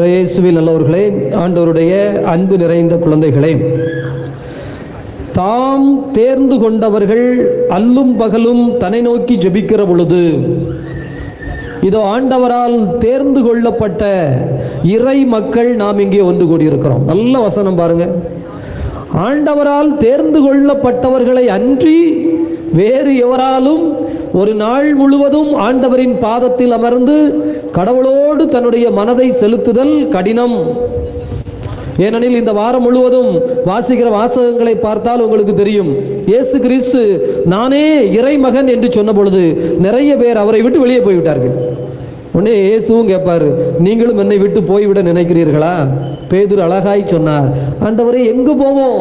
இயேசுவில் நல்லவர்களே ஆண்டவருடைய அன்பு நிறைந்த குழந்தைகளே தாம் தேர்ந்து கொண்டவர்கள் அல்லும் பகலும் தன்னை நோக்கி ஜெபிக்கிற பொழுது இதோ ஆண்டவரால் தேர்ந்து கொள்ளப்பட்ட இறை மக்கள் நாம் இங்கே ஒன்று கூடியிருக்கிறோம். நல்ல வசனம் பாருங்க. ஆண்டவரால் தேர்ந்து கொள்ளப்பட்டவர்களை அன்றி வேறு எவராலும் ஒரு நாள் முழுவதும் ஆண்டவரின் பாதத்தில் அமர்ந்து கடவுளோடு தன்னுடைய மனதை செலுத்துதல் கடினம். ஏனெனில் இந்த வாரம் முழுவதும் வாசிக்கிற வாசகங்களை பார்த்தால் உங்களுக்கு தெரியும். இயேசு கிறிஸ்து நானே இறைமகன் என்று சொன்ன பொழுது நிறைய பேர் அவரை விட்டு வெளியே போய்விட்டார்கள். உடனே இயேசுவும் கேட்பாரு நீங்களும் என்னை விட்டு போய்விட நினைக்கிறீர்களா? பேதுரு அழகாய் சொன்னார் ஆண்டவரே எங்கு போவோம்?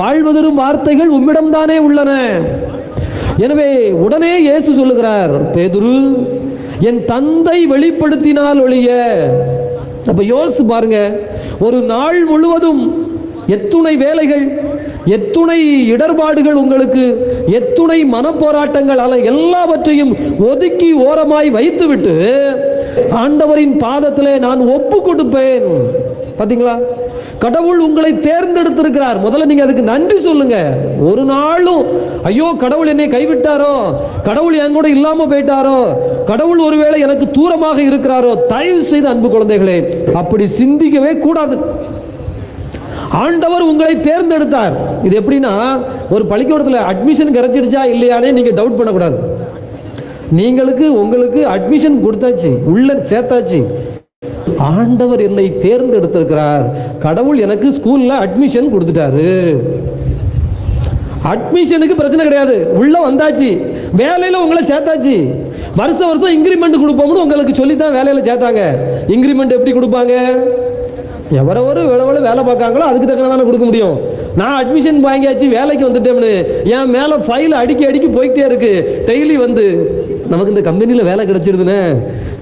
வாழ்வதரும் வார்த்தைகள் உம்மிடம்தானே உள்ளன. எனவே உடனே இயேசு சொல்லுகிறார் பேதுரு என் தந்தை வெளிப்படுத்தினால் ஒழிய. அப்ப யோசிச்சு பாருங்க. ஒரு நாள் முழுவதும் எத்துணை வேலைகள் எத்துணை இடர்பாடுகள் உங்களுக்கு எத்துணை மனப்போராட்டங்கள் அல்ல எல்லாவற்றையும் ஒதுக்கி ஓரமாய் வைத்துவிட்டு ஆண்டவரின் பாதத்திலே நான் ஒப்பு கொடுப்பேன். பாத்தீங்களா? கடவுள் உங்களை தேர்ந்தெடுத்திருக்கிறார். முதல்ல நீங்க அதுக்கு நன்றி சொல்லுங்க. ஒரு நாளும் ஐயோ கடவுள் என்னை கைவிட்டாரோ? கடவுள் என் கூட இல்லாம போயிட்டாரோ? கடவுள் ஒருவேளை எனக்கு தூரமாக இருக்கிறாரோ? தயவு செய்து அன்பு குழந்தைகளே அப்படி சிந்திக்கவே கூடாது. ஆண்டவர் உங்களை தேர்ந்தெடுத்தார். இது எப்படின்னா ஒரு பள்ளிக்கூடத்தில் அட்மிஷன் கிடைச்சிடுச்சா இல்லையானே நீங்க டவுட் பண்ணக்கூடாது. நீங்களுக்கு உங்களுக்கு அட்மிஷன் கொடுத்தாச்சு உள்ள சேர்த்தாச்சு. ஆண்டவர் என்னை தேர்ந்தெடுத்திருக்கிறார். கடவுள் எனக்கு ஸ்கூல்ல அட்மிஷன் கொடுத்துட்டாரு. அட்மிஷனுக்கு பிரச்சனை கிடையாது. உள்ள வந்தாச்சு. வேலையில உங்களை சேர்த்தாச்சு. வருஷம் வருஷம் இன்க்ரிமெண்ட் கொடுப்போம்னு உங்களுக்கு சொல்லி தான் வேலையில சேர்த்தாங்க. இன்க்ரிமெண்ட் எப்படி கொடுப்பாங்க? எவரவரு எவ்வளோ வேலை பார்க்காங்களோ அதுக்கு தக்கன தானே கொடுக்க முடியும். நான் அட்மிஷன் வாங்கியாச்சு வேலைக்கு வந்துட்டேன்னு என் மேலே ஃபைல் அடிக்கி அடிக்கி போய்கிட்டே இருக்கு. டெய்லி வந்து நமக்கு இந்த கம்பெனியில் வேலை கிடைச்சிருதுன்னு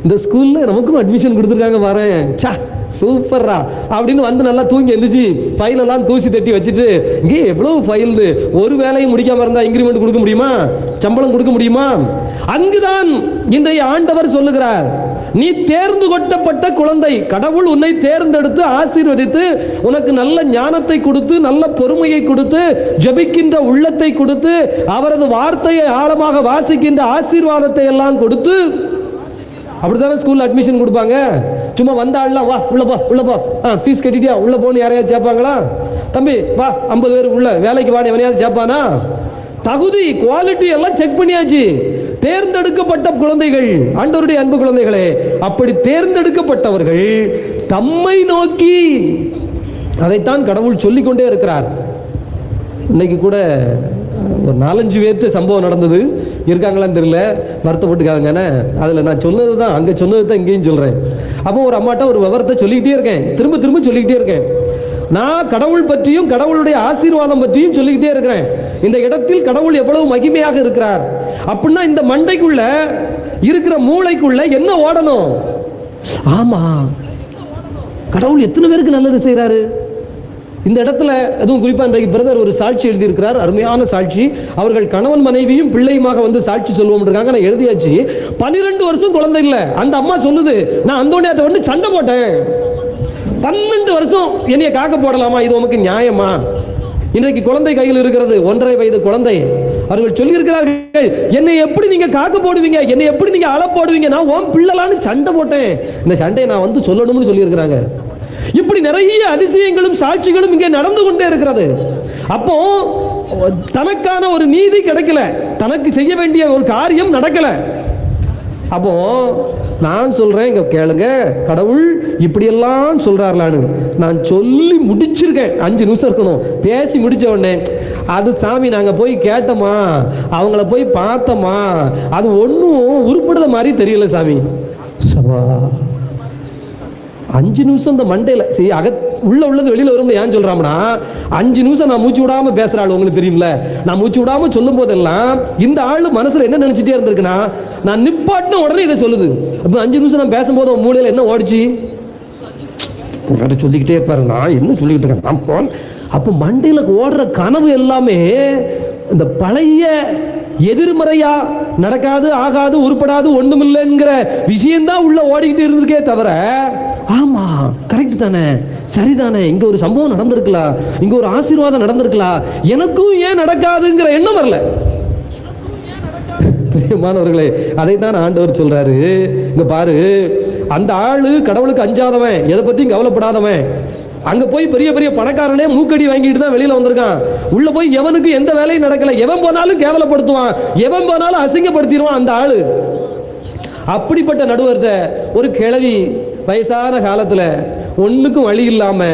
இந்த ஸ்கூலில் நமக்கும் அட்மிஷன் கொடுத்துருக்காங்க வரேன் சா சூப்பர்ரா. அப்படின்னு வந்து நல்லா தூங்கி எழுந்துச்சு ஃபைலெல்லாம் தூசி தட்டி வச்சுட்டு இங்கே எவ்வளோ ஃபைல்னு ஒரு வேலையும் முடிக்காம இருந்தால் இன்க்ரிமெண்ட் கொடுக்க முடியுமா? சம்பளம் கொடுக்க முடியுமா? அங்குதான் இன்றைய ஆண்டவர் சொல்லுகிறார். நீ தேர்ந்து கொட்டப்பட்ட குழந்தை கடவுள் உன்னை தேர்ந்தெடுத்து ஆசீர்வதித்து உனக்கு நல்ல ஞானத்தை கொடுத்து நல்ல பொறுமையை கொடுத்து ஜெபிக்கின்ற உள்ளத்தை கொடுத்து அவரது வார்த்தையை ஆழமாக வாசிக்கின்ற ஆசீர்வாதத்தை எல்லாம் கொடுத்து அப்படித்தானே ஸ்கூல்ல அட்மிஷன் கொடுப்பாங்க? சும்மா வந்தாள்லாம் வா உள்ள போ உள்ள போ. ஆ ஃபீஸ் கட்டிட்டியா? உள்ள போன்னு யாரையாவது சேர்ப்பாங்களா தம்பி வா ஐம்பது பேர் உள்ள வேலைக்கு வாடி எவனையாவது சேர்ப்பானா தகுதி குவாலிட்டி எல்லாம் செக் பண்ணியாச்சு. தேர்ந்தெடுக்கப்பட்ட குழந்தைகள் ஆண்டவருடைய அன்பு குழந்தைகளே அப்படி தேர்ந்தெடுக்கப்பட்டவர்கள் தம்மை நோக்கி அதைத்தான் கடவுள் சொல்லிக்கொண்டே இருக்கிறார். இன்னைக்கு கூட ஒரு நாலஞ்சு பேர்த்து சம்பவம் நடந்தது. இருக்காங்களான்னு தெரியல. வருத்தப்பட்டுக்காங்கன்னு அதில் நான் சொன்னது தான் அங்கே சொன்னது தான் இங்கேயும் சொல்கிறேன் அப்போ ஒரு அம்மாட்ட ஒரு விவரத்தை சொல்லிக்கிட்டே இருக்கேன். திரும்ப திரும்ப சொல்லிக்கிட்டே இருக்கேன். நான் கடவுள் பற்றியும் கடவுளுடைய ஆசீர்வாதம் பற்றியும் சொல்லிக்கிட்டே இருக்கிறேன். இந்த இடத்தில் கடவுள் எவ்வளவு மகிமையாக இருக்கிறார். அப்படின்னா இந்த மண்டைக்குள்ள இருக்கிற மூளைக்குள்ள என்ன ஓடணும்? ஆமா. கடவுள் எத்தனை பேருக்கு நல்லது செய்கிறாரு இந்த இடத்துல அதுவும் குறிப்பாக இன்றைக்கு பிரதர் ஒரு சாட்சி எழுதியிருக்கிறார் அருமையான சாட்சி. அவர்கள் கணவன் மனைவியும் பிள்ளையுமாக வந்து சாட்சி சொல்லுவோம் இருக்காங்க. நான் எழுதியாச்சு. பன்னிரெண்டு வருஷம் குழந்தை இல்லை. அந்த அம்மா சொல்லுது நான் அந்தோனியாட்ட வந்து சண்டை போட்டேன். பன்னெண்டு வருஷம் என்னைய காக்க போடலாமா? இது உமக்கு நியாயமா? இன்றைக்கு குழந்தை கையில் இருக்கிறது ஒன்றரை வயது குழந்தை. அவர்கள் சொல்லியிருக்கிறார்கள் என்னை எப்படி நீங்க காக்க போடுவீங்க? என்னை எப்படி நீங்க அள போடுவீங்க? நான் ஓம் பிள்ளைலான்னு சண்டை போட்டேன். இந்த சண்டையை நான் வந்து சொல்லணும்னு சொல்லியிருக்கிறாங்க. இப்படி நிறைய அதிசயங்களும் சாட்சிகளும் இங்கே நடந்து கொண்டே இருக்கிறது. அப்போ தனக்கான ஒரு நீதி கிடைக்கல. தனக்கு செய்ய வேண்டிய ஒரு காரியம் நடக்கல. அப்போ நான் சொல்றேன் இங்க கேளுங்க. கடவுள் இப்படியெல்லாம் சொல்றாருலான்னு. நான் சொல்லி முடிச்சிருக்கேன். அஞ்சு நிமிஷம் இருக்கணும். பேசி முடிச்ச உடனே அது சாமி நாங்கள் போய் கேட்டோமா? அவங்கள போய் பார்த்தோமா? அது ஒன்றும் உருப்படுற மாதிரி தெரியல சாமி. சபா. அஞ்சு நிமிஷம் இந்த மண்டையில் சரி அகத் உள்ள உள்ளது வெளியில் வரும்னு ஏன் சொல்றாம்னா அஞ்சு நிமிஷம் நான் மூச்சு விடாமல் பேசுகிற ஆள் உங்களுக்கு தெரியும்ல. நான் மூச்சு விடாமல் சொல்லும் போதெல்லாம் இந்த ஆள் மனசில் என்ன நினச்சிட்டே இருந்திருக்குன்னா நான் நிப்பாட்டின உடனே இதை சொல்லுது. அப்போ அஞ்சு நிமிஷம் நான் பேசும்போது உன் என்ன ஓடிச்சு? உங்கள்கிட்ட சொல்லிக்கிட்டே இருப்பாரு. நான் என்ன சொல்லிக்கிட்டு இருக்கேன்? நான் போன் அப்போ மண்டையில் ஓடுற கனவு எல்லாமே இந்த பழைய எதிர்மறையா நடக்காது ஆகாது உருப்படாது ஒண்ணுமில்லைங்கிற விஷயம்தான் உள்ள ஓடிக்கிட்டு இருந்திருக்கே தவிர ஆமா கரெக்ட் தானே சரிதானே இங்க ஒரு சம்பவம் நடந்திருக்கலாம் இங்க ஒரு ஆசீர்வாதம் நடந்திருக்கலாம் எனக்கும் ஏன் நடக்காதுங்கிற எண்ணம் வரல. பிரியமானவர்களே அதை தான் ஆண்டவர் சொல்றாரு. இங்க பாரு அந்த ஆளு கடவுளுக்கு அஞ்சாதவன் எதை பத்தியும் கவலைப்படாதவன். அங்க போய் பெரிய பெரிய பணக்காரனே மூக்கடி வாங்கிட்டு தான் வெளியில வந்திருக்கான். உள்ள போய் எவனுக்கு எந்த வேலையும் நடக்கல. எவன் போனாலும் கேவலப்படுத்துவான். எவன் போனாலும் அசிங்கப்படுத்திடுவான் அந்த ஆளு. அப்படிப்பட்ட நடுவர்கிட்ட ஒரு கிழவி வயசான காலத்துல ஒண்ணுக்கும் வழி இல்லாம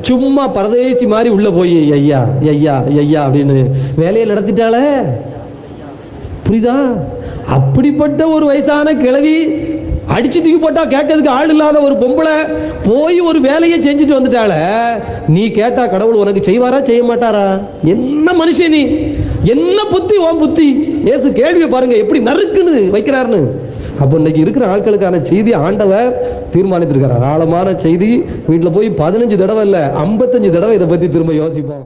சும்மா பரதேசி மாதிரி உள்ள போய் ஐயா ஐயா ஐயா அப்படின்னு வேலையை நடத்திட்டாளே. புரியுதா? அப்படிப்பட்ட ஒரு வயசான கிழவி அடிச்சு தூக்கி போட்டா கேட்கறதுக்கு ஆள் இல்லாத ஒரு பொம்பளை போய் ஒரு வேலையை செஞ்சுட்டு வந்துட்டால நீ கேட்டா கடவுள் உனக்கு செய்வாரா செய்ய மாட்டாரா? என்ன மனுஷன் நீ? என்ன புத்தி உன் புத்தி? ஏசு கேள்வியை பாருங்க எப்படி நறுக்குன்னு வைக்கிறாருன்னு. அப்போ இன்னைக்கு இருக்கிற ஆட்களுக்கான செய்தி ஆண்டவர் தீர்மானித்திருக்கிறார். ஆழமான செய்தி. வீட்டில் போய் பதினஞ்சு தடவை இல்லை ஐம்பத்தஞ்சு தடவை இதை பற்றி திரும்ப யோசிப்போம்.